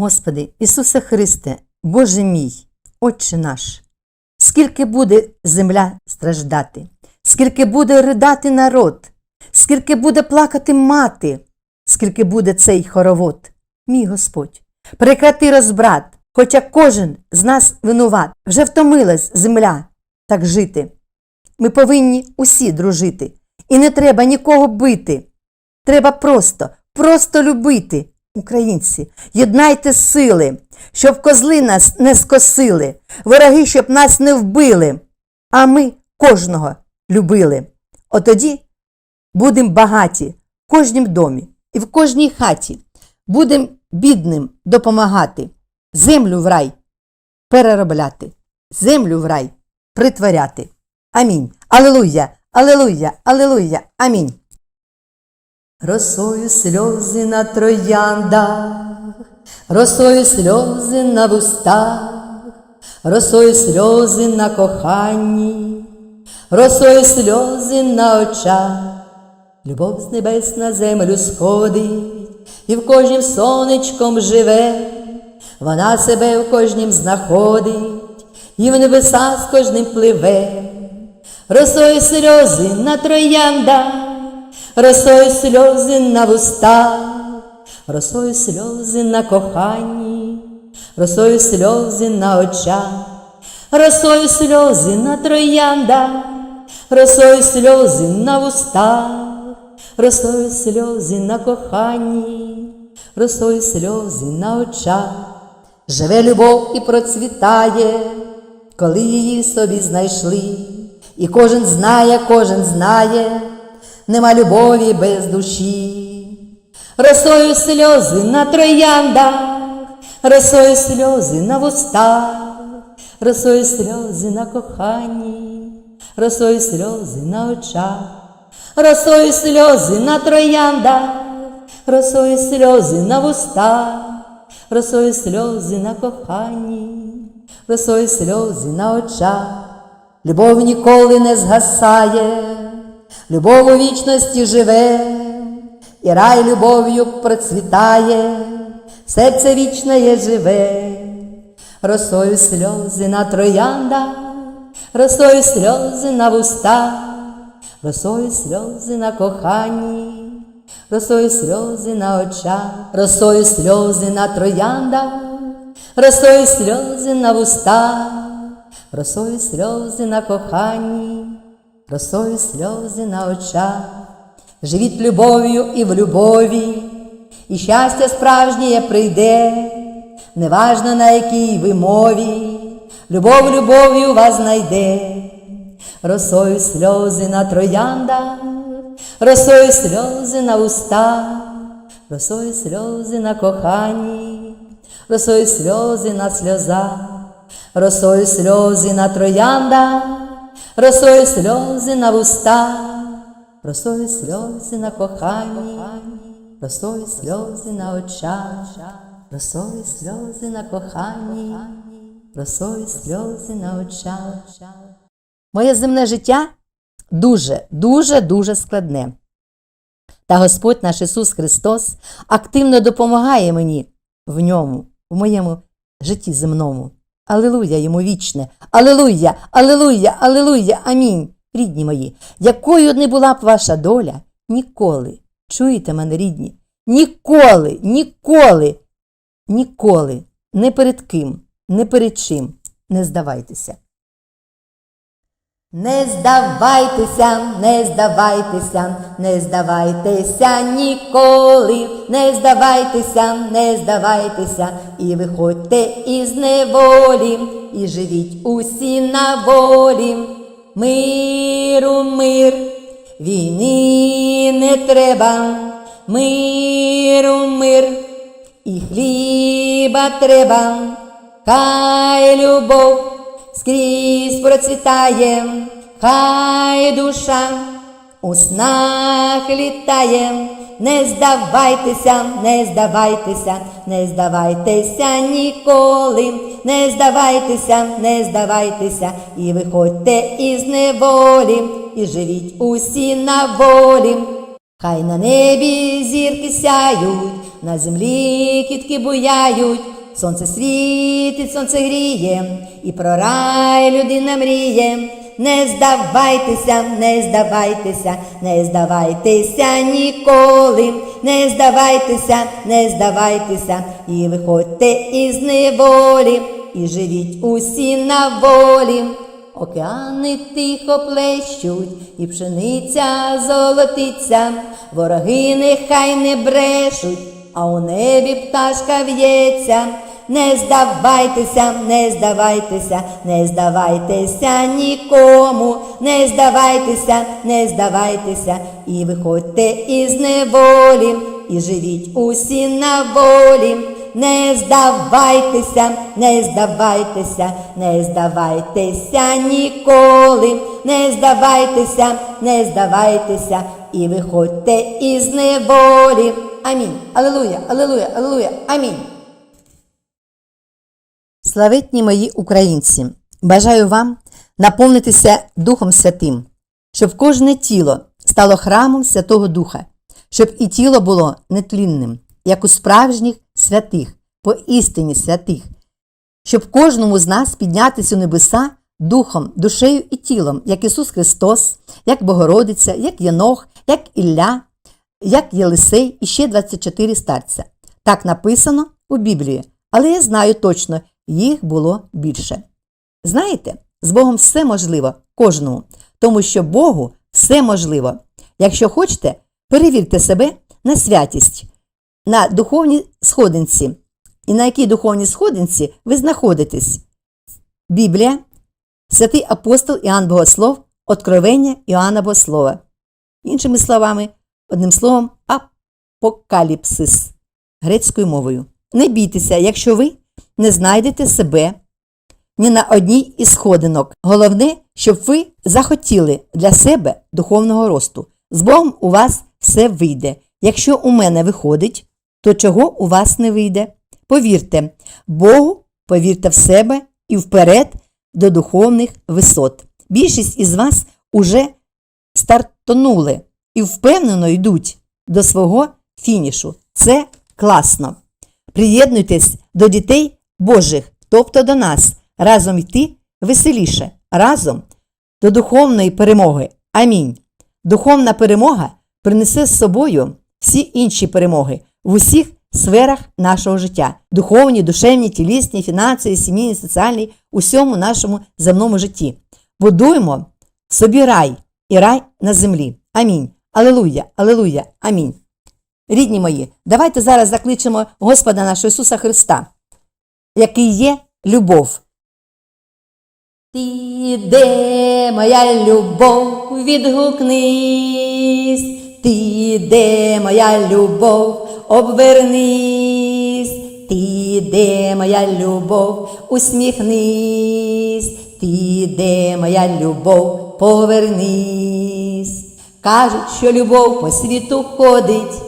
Господи, Ісусе Христе, Боже мій, Отче наш, скільки буде земля страждати, скільки буде ридати народ, скільки буде плакати мати, скільки буде цей хоровод, мій Господь, прекрати розбрат, хоча кожен з нас винуват, вже втомилась земля так жити. Ми повинні усі дружити, і не треба нікого бити. Треба просто, просто любити. Українці, єднайте сили, щоб козли нас не скосили, вороги, щоб нас не вбили, а ми кожного любили. Отоді будемо багаті в кожнім домі і в кожній хаті. Будемо бідним допомагати, землю в рай переробляти, землю в рай притворяти. Амінь. Алелуя, алелуя, алелуя, амінь. Росою сльози на трояндах, росою сльози на вустах, росою сльози на коханні, росою сльози на очах, любов з небес на землю сходить, і в кожнім сонечком живе, вона себе в кожнім знаходить, і в небеса з кожним пливе, росою сльози на трояндах, росою сльози на вустах, росою сльози на коханні, росою сльози на очах, росою сльози на трояндах, росою сльози на вустах, росою сльози на коханні, росою сльози на очах. Живе любов і процвітає, коли її собі знайшли, і кожен знає, кожен знає, нема любові без душі, росою сльози на трояндах, росою сльози на вустах, росою сльози на коханні, росою сльози на очах, росою сльози на трояндах, росою сльози на вустах, росою сльози на коханні, росою сльози на очах, любов ніколи не згасає любов у вічності живе, і рай любов'ю процвітає, серце вічне є живе, росою сльози на трояндах, росою сльози на вустах, росою сльози на коханні, росою сльози на очах, росою сльози на трояндах, росою сльози на вустах, росою сльози на коханні росою сльози на очах, живіть любов'ю і в любові, і щастя справжнє прийде, неважно на якій ви мові, любов любов'ю вас знайде, росою сльози на трояндах, росою сльози на устах, росою сльози на коханні, росою сльози на сльозах, росою сльози на трояндах росою сльози на вустах, росою сльози на коханні, росою сльози на очах, росою сльози на коханні, росою сльози на очах. Моє земне життя дуже, дуже, дуже складне. Та Господь наш Ісус Христос активно допомагає мені в ньому, в моєму житті земному. Алилуя йому вічне, Алилуя, Алилуя, Алилуя, Амінь. Рідні мої, якою не була б ваша доля, ніколи, чуєте мене, рідні, ніколи, ніколи, ніколи, не перед ким, не перед чим не здавайтеся. Не здавайтеся, не здавайтеся, не здавайтеся ніколи, не здавайтеся, не здавайтеся, і виходьте із неволі, і живіть усі на волі. Миру, мир, війни не треба, миру, мир, і хліба треба, хай любов скрізь процвітає, хай душа у снах літає, не здавайтеся, не здавайтеся, не здавайтеся ніколи, не здавайтеся, не здавайтеся, і виходьте із неволі, і живіть усі на волі. Хай на небі зірки сяють, на землі кітки буяють, сонце світить, сонце гріє, і про рай людина мріє. Не здавайтеся, не здавайтеся, не здавайтеся ніколи, не здавайтеся, не здавайтеся, і виходьте із неволі, і живіть усі на волі. Океани тихо плещуть, і пшениця золотиться, вороги нехай не брешуть, а у небі пташка в'ється. Не здавайтеся, не здавайтеся, не здавайтеся нікому, не здавайтеся, не здавайтеся, і виходьте із неволі, і живіть усі на волі. Не здавайтеся, не здавайтеся, не здавайтеся ніколи, не здавайтеся, не здавайтеся, і виходьте із неволі. Амінь. Алілуя, алілуя, алілуя, амінь. Славетні мої українці, бажаю вам наповнитися Духом Святим, щоб кожне тіло стало храмом Святого Духа, щоб і тіло було нетлінним, як у справжніх святих, по істині святих, щоб кожному з нас піднятися у небеса духом, душею і тілом, як Ісус Христос, як Богородиця, як Єнох, як Ілля, як Єлисей і ще 24 старця. Так написано у Біблії, але я знаю точно, їх було більше. Знаєте, з Богом все можливо кожному, тому що Богу все можливо. Якщо хочете, перевірте себе на святість, на духовній сходинці. І на якій духовній сходинці ви знаходитесь? Біблія, святий апостол Іоанн Богослов, Откровення Іоанна Богослова. Іншими словами, одним словом, апокаліпсис грецькою мовою. Не бійтеся, якщо ви не знайдете себе ні на одній із сходинок. Головне, щоб ви захотіли для себе духовного росту. З Богом у вас все вийде. Якщо у мене виходить, то чого у вас не вийде? Повірте, Богу, повірте в себе і вперед до духовних висот. Більшість із вас уже стартонули і впевнено йдуть до свого фінішу. Це класно. Приєднуйтесь до дітей Божих, тобто до нас, разом йти веселіше, разом до духовної перемоги. Амінь. Духовна перемога принесе з собою всі інші перемоги в усіх сферах нашого життя: духовні, душевні, тілісні, фінансові, сімейні, соціальні, усьому нашому земному житті. Будуємо собі рай і рай на землі. Амінь. Алелуя, алелуя, амінь. Рідні мої, давайте зараз закличемо Господа нашого Ісуса Христа, який є любов. Ти де моя любов, відгукнись, ти де моя любов, обвернись, ти де моя любов, усміхнись, ти де моя любов, повернись. Кажуть, що любов по світу ходить,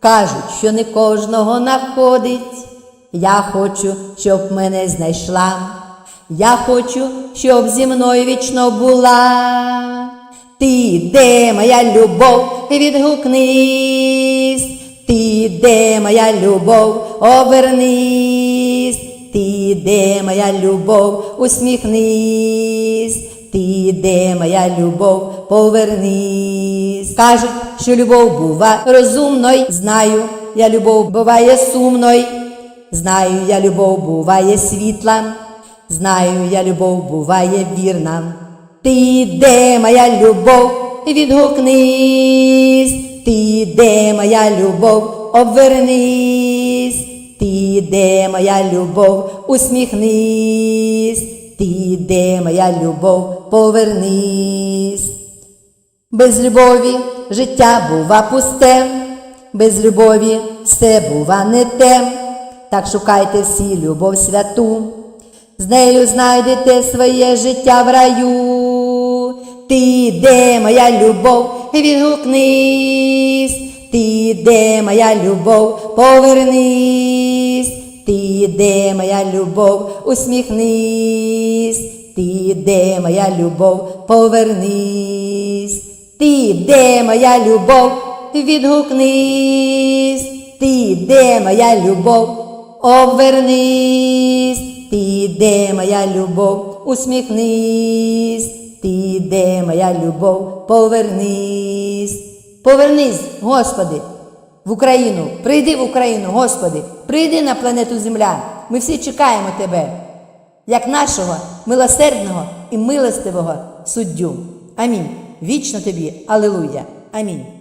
кажуть, що не кожного находить. Я хочу, щоб мене знайшла. Я хочу, щоб зі мною вічно була. Ти де моя любов, відгукнись, ти де моя любов, обернись, ти де моя любов, усміхнись, ти де моя любов, повернись. Кажуть, що любов бува розумною, знаю, я любов буває сумною. Знаю, я любов буває світла, знаю, я любов буває вірна. Ти де моя любов, відгукнись, ти де моя любов, обвернись, ти де моя любов, усміхнись, ти де моя любов, повернись. Без любові життя бува пусте, без любові все бува не те. Так шукайте всі любов святу, з нею знайдете своє життя в раю. Ти де моя любов, відгукнись, ти де моя любов, повернись, ти де моя любов, усміхнись, ти де моя любов, повернись, ти де моя любов, відгукнись. ти де моя любов, обернись, ти де моя любов, усміхнись, ти де моя любов, повернись, повернись, Господи, в Україну, прийди в Україну, Господи, прийди на планету Земля. Ми всі чекаємо Тебе, як нашого милосердного і милостивого суддю. Амінь. Вічно тобі, Алилуя. Амінь.